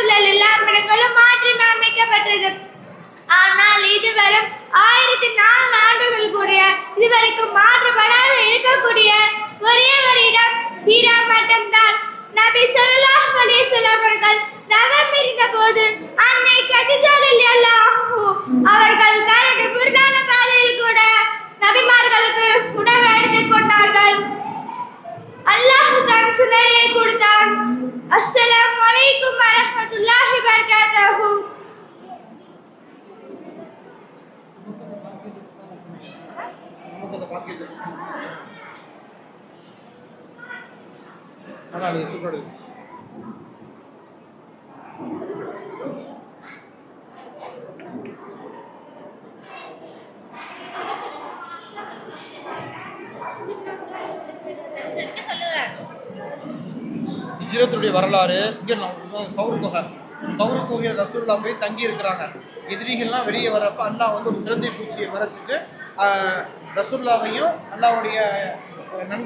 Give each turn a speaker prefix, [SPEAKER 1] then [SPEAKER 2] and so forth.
[SPEAKER 1] உள்ள எல்லா மடங்களும் மாற்றி அமைக்கப்பட்டது ஆனால் இதுவரை ஆயிரத்தி நானூறு ஆண்டுகள் கூட இதுவரைக்கும் மாற்றப்படாத இருக்கக்கூடிய ஒரே ஒரு இடம் ஹீரா மட்டும்தான். நபி சொல்லாஹ் அலைஹி அவர்கள் தவம் இருந்த போது அன்னை கதிஜா ரலியல்லாஹு அவர்கள் கரடு புரிதான பாதையில் கூட நபிமார்களுக்கு உணவு எடுத்துக் கொண்டார்கள். அல்லாஹ் தான் சுனையை கொடுத்தான்.
[SPEAKER 2] ஆனால் அது சூப்பர் ஹிஜ்ரத்துடைய வரலாறு இங்கே சவுரு குகை சவுரு குகையில் ரசூல்லா போய் தங்கி இருக்கிறாங்க. எதிரிகள்லாம் வெளியே வரப்ப அல்லா வந்து ஒரு சிறந்தை பூச்சியை மறைச்சிட்டு ரசூல்லாவையும் அல்லாவுடைய நண்பர்